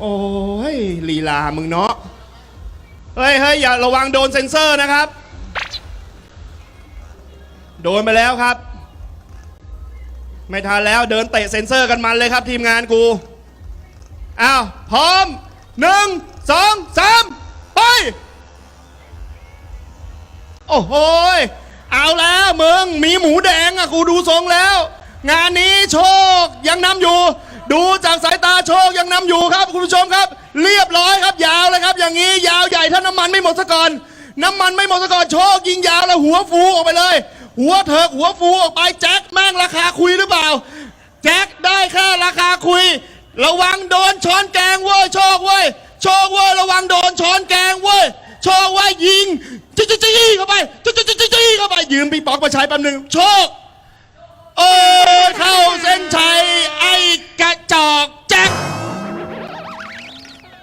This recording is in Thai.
โอ้ยลีลามึงเนาะ เฮ้ยเฮ้ยอย่าระวังโดนเซ็นเซอร์นะครับ โดนไปแล้วครับ ไม่ทันแล้วเดินเตะเซ็นเซอร์กันมันเลยครับทีมงานกู อ้าว พร้อมหนึ่งสองสามไป โอ้โหยเอาแล้วมึง มีหมูแดงอะกูดูทรงแล้ว งานนี้โชคยังนำอยู่ ดูจากสายตาโชคยังนำอยู่ครับคุณผู้ชมครับ เรียบร้อยครับยาวเลยครับ อย่างนี้ยาวใหญ่ถ้าน้ำมันไม่หมดซะก่อน น้ำมันไม่หมดซะก่อนโชคยิงยาวแล้วหัวฟูออกไปเลย หัวเถิกหัวฟูออกไปแจ็คแม่งราคาคุยหรือเปล่า แจ็คได้แค่ราคาคุย ระวังโดนช้อนแกงเว้ยโชคเว้ยโชคเว้ยระวังโดนช้อนแกงเว้ยโชคเว้ยยิงจี้จี้จี้เข้าไปจี้จี้จี้จี้เข้าไปยืมปีปอกมาใช้แป๊บหนึ่งโชคโอ้ย